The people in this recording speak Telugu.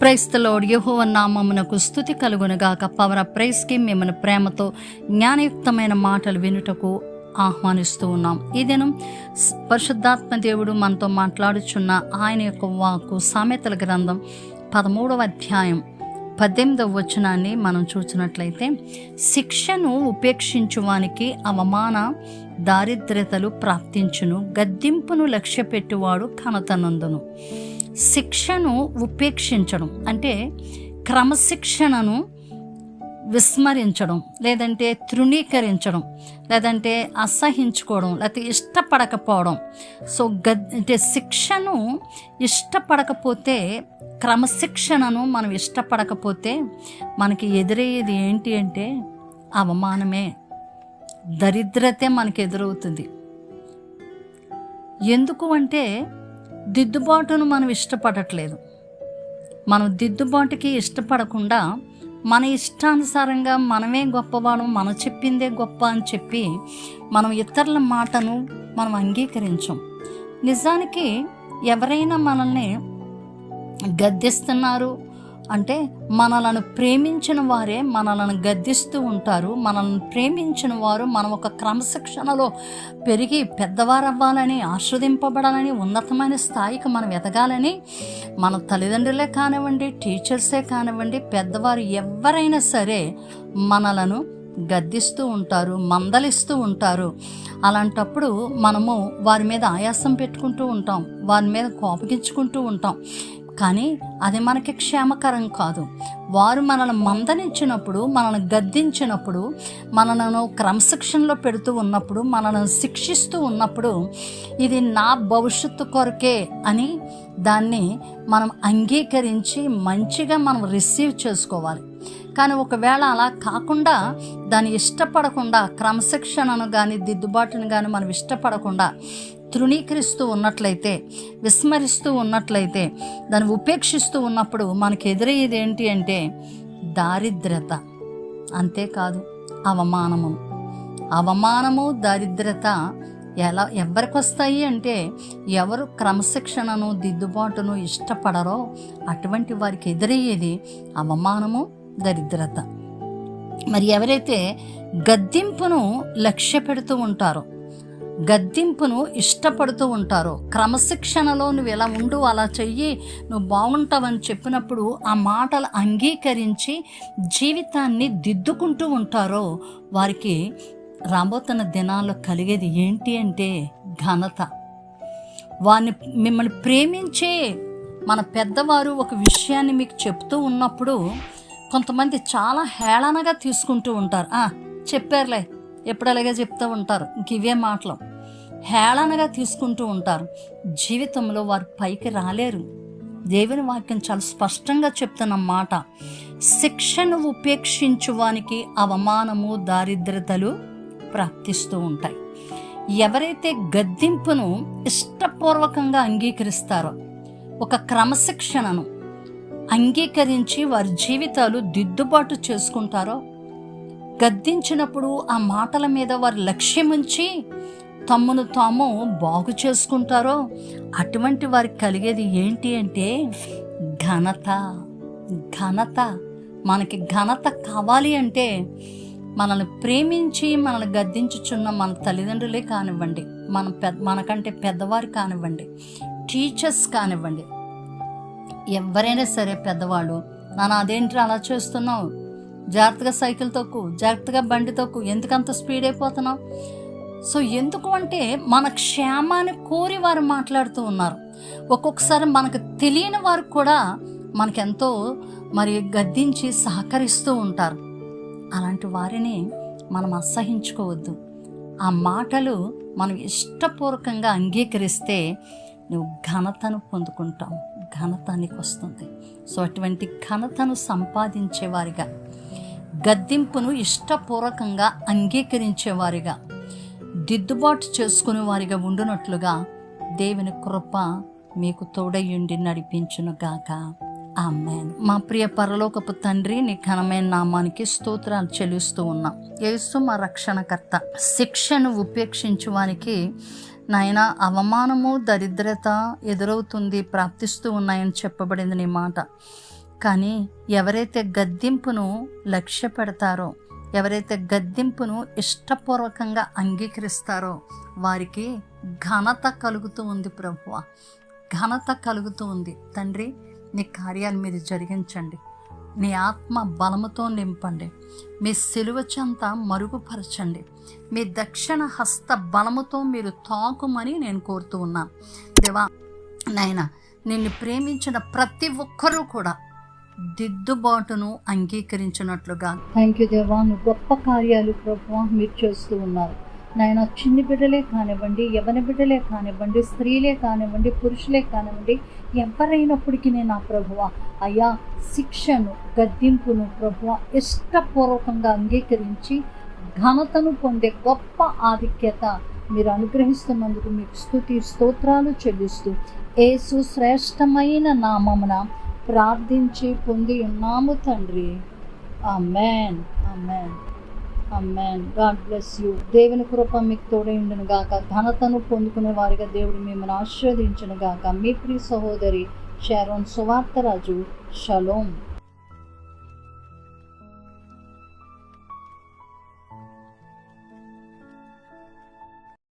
ప్రైస్తలోడ్ యహోవ నామమునకు స్థుతి కలుగునగాక. పవర ప్రైస్కి మిమ్మల్ని ప్రేమతో జ్ఞానయుక్తమైన మాటలు వినుటకు ఆహ్వానిస్తూ ఉన్నాం. ఈ దినం పరిశుద్ధాత్మ దేవుడు మనతో మాట్లాడుచున్న ఆయన యొక్క వాకు సామెతల గ్రంథం పదమూడవ అధ్యాయం పద్దెనిమిదవ వచనాన్ని మనం చూసినట్లయితే శిక్షను ఉపేక్షించువానికి అవమాన దారిద్రతలు ప్రాప్తించును గద్దింపును లక్ష్యపెట్టువాడు కనతనందును శిక్షను ఉపేక్షించడం. అంటే క్రమశిక్షణను విస్మరించడం లేదంటే తృణీకరించడం లేదంటే అసహించుకోవడం లేకపోతే ఇష్టపడకపోవడం. సో గద్ అంటే శిక్షను ఇష్టపడకపోతే క్రమశిక్షణను మనం ఇష్టపడకపోతే మనకి ఎదురయ్యేది ఏంటి అంటే అవమానమే. దరిద్రతే మనకి ఎదురవుతుంది ఎందుకు అంటే దిద్దుబాటును మనం ఇష్టపడట్లేదు. మనం దిద్దుబాటుకి ఇష్టపడకుండా మన ఇష్టానుసారంగా మనమే గొప్పవాళ్ళం మనం చెప్పిందే గొప్ప అని చెప్పి మనం ఇతరుల మాటను మనం అంగీకరించం. నిజానికి ఎవరైనా మనల్ని గద్దిస్తున్నారు అంటే మనలను ప్రేమించిన వారే మనలను గద్దిస్తూ ఉంటారు. మనల్ని ప్రేమించిన వారు మనం ఒక క్రమశిక్షణలో పెరిగి పెద్దవారు అవ్వాలని ఆస్వాదింపబడాలని ఉన్నతమైన స్థాయికి మనం ఎదగాలని మన తల్లిదండ్రులే కానివ్వండి టీచర్సే కానివ్వండి పెద్దవారు ఎవరైనా సరే మనలను గద్దిస్తూ ఉంటారు మందలిస్తూ ఉంటారు. అలాంటప్పుడు మనము వారి మీద ఆయాసం పెట్టుకుంటూ ఉంటాం వారి మీద కోపగించుకుంటూ ఉంటాం. కానీ అది మనకి క్షేమకరం కాదు. వారు మనల్ని మందనించినప్పుడు మనల్ని గద్దించినప్పుడు మనలను క్రమశిక్షణలో పెడుతూ ఉన్నప్పుడు మనల్ని శిక్షిస్తూ ఉన్నప్పుడు ఇది నా భవిష్యత్తు కొరకే అని దాన్ని మనం అంగీకరించి మంచిగా మనం రిసీవ్ చేసుకోవాలి. కానీ ఒకవేళ అలా కాకుండా దాన్ని ఇష్టపడకుండా క్రమశిక్షణను కానీ దిద్దుబాటును కానీ మనం ఇష్టపడకుండా తృణీకరిస్తూ ఉన్నట్లయితే విస్మరిస్తూ ఉన్నట్లయితే దాన్ని ఉపేక్షిస్తూ ఉన్నప్పుడు మనకు ఎదురయ్యేది ఏంటి అంటే దారిద్రత. అంతేకాదు అవమానము. అవమానము దారిద్రత ఎలా ఎవరికి వస్తాయి అంటే ఎవరు క్రమశిక్షణను దిద్దుబాటును ఇష్టపడరో అటువంటి వారికి ఎదురయ్యేది అవమానము దరిద్రత. మరి ఎవరైతే గద్దింపును లక్ష్య పెడుతూ ఉంటారో గద్దింపును ఇష్టపడుతూ ఉంటారు. క్రమశిక్షణలో నువ్వు ఎలా ఉండు అలా చెయ్యి నువ్వు బాగుంటావని చెప్పినప్పుడు ఆ మాటలు అంగీకరించి జీవితాన్ని దిద్దుకుంటూ ఉంటారో. వారికి రాబోతున్న దినాల్లో కలిగేది ఏంటి అంటే ఘనత. వారిని మిమ్మల్ని ప్రేమించే మన పెద్దవారు ఒక విషయాన్ని మీకు చెప్తూ ఉన్నప్పుడు కొంతమంది చాలా హేళనగా తీసుకుంటూ ఉంటారు. చెప్పారులే ఎప్పుడు అలాగే చెప్తూ ఉంటారు. ఇంక ఇవే మాటలు. హేళనగా తీసుకుంటూ ఉంటారు. జీవితంలో వారు పైకి రాలేరు. దేవుని వాక్యం చాలా స్పష్టంగా చెప్తున్న మాట. శిక్షను ఉపేక్షించువానికి అవమానము దారిద్రతలు ప్రాప్తిస్తూ ఉంటాయి. ఎవరైతే గద్దింపును ఇష్టపూర్వకంగా అంగీకరిస్తారో ఒక క్రమశిక్షణను అంగీకరించి వారి జీవితాలు దిద్దుబాటు చేసుకుంటారో గద్దించినప్పుడు ఆ మాటల మీద వారు లక్ష్యముంచి తమ్మును తాము బాగు చేసుకుంటారో అటువంటి వారికి కలిగేది ఏంటి అంటే ఘనత ఘనత. మనకి ఘనత కావాలి అంటే మనల్ని ప్రేమించి మనల్ని గద్దించుచున్న మన తల్లిదండ్రులే కానివ్వండి మన పెద్ద మనకంటే పెద్దవారు కానివ్వండి టీచర్స్ కానివ్వండి. ఎవరైనా సరే పెద్దవాళ్ళు నాన్న అదేంటి అలా చేస్తున్నావు? జాగ్రత్తగా సైకిల్ తొక్కు జాగ్రత్తగా బండి తొక్కు ఎందుకంత స్పీడ్ అయిపోతున్నావు? సో ఎందుకు అంటే మన క్షేమాన్ని కోరి వారు మాట్లాడుతూ ఉన్నారు. ఒక్కొక్కసారి మనకు తెలియని వారు కూడా మనకెంతో మరి గద్దించి సహకరిస్తూ ఉంటారు. అలాంటి వారిని మనం అసహించుకోవద్దు. ఆ మాటలు మనం ఇష్టపూర్వకంగా అంగీకరిస్తే నువ్వు ఘనతను పొందుకుంటావు. ఘనతానికి వస్తుంది సో అటువంటి ఘనతను సంపాదించేవారిగా గద్దింపును ఇష్టపూర్వకంగా అంగీకరించేవారిగా దిద్దుబాటు చేసుకుని వారిగా ఉండునట్లుగా దేవుని కృప మీకు తోడయుండి నడిపించునుగాక ఆమెన్. మా ప్రియ పరలోకపు తండ్రి నీ ఘనమైన నామానికి స్తోత్రాలు చెల్లిస్తూ ఉన్నాం. యేసు మా రక్షణకర్త. శిక్షను ఉపేక్షించువానికి నాయన అవమానము దరిద్రత ఎదురవుతుంది ప్రాప్తిస్తూ ఉన్నాయని చెప్పబడింది నీ మాట. కానీ ఎవరైతే గద్దింపును లక్ష్య పెడతారో ఎవరైతే గద్దింపును ఇష్టపూర్వకంగా అంగీకరిస్తారో వారికి ఘనత కలుగుతూ ఉంది ప్రభువ. ఘనత కలుగుతూ ఉంది. తండ్రి నీ కార్యాలు మీరు జరిగించండి. నీ ఆత్మ బలముతో నింపండి. మీ సిలువ చెంత మరుగుపరచండి. మీ దక్షిణ హస్త బలముతో మీరు తాకుమని నేను కోరుతూ ఉన్నాను. దేవా నాయన నిన్ను ప్రేమించిన ప్రతి ఒక్కరూ కూడా దిద్దుబాటును అంగీకరించినట్లుగా. థ్యాంక్ యూ దేవా. నువ్వు గొప్ప కార్యాలు ప్రభు మీరు చేస్తూ ఉన్నారు. నాయన చిన్ని బిడ్డలే కానివ్వండి యవన బిడ్డలే కానివ్వండి స్త్రీలే కానివ్వండి పురుషులే కానివ్వండి ఎవరైనప్పటికీ నేను నా ప్రభువ అయ్యా శిక్షను గద్దింపును ప్రభువ ఇష్టపూర్వకంగా అంగీకరించి ఘనతను పొందే గొప్ప ఆధిక్యత మీరు అనుగ్రహిస్తున్నందుకు మీకు స్థుతి స్తోత్రాలు చెల్లిస్తూ. ఏసు శ్రేష్టమైన నామమున ప్రార్థించి పొంది ఉన్నాము తండ్రి. Amen amen amen God bless you దేవుని కృప మీకు తోడైండును గాక. ఘనతను పొందుకునే వారిగా దేవుడు మిమ్మల్ని ఆశీర్వదించును గాక. మీ ప్రియ సహోదరి షారోన్ సువార్తరాజు షలోం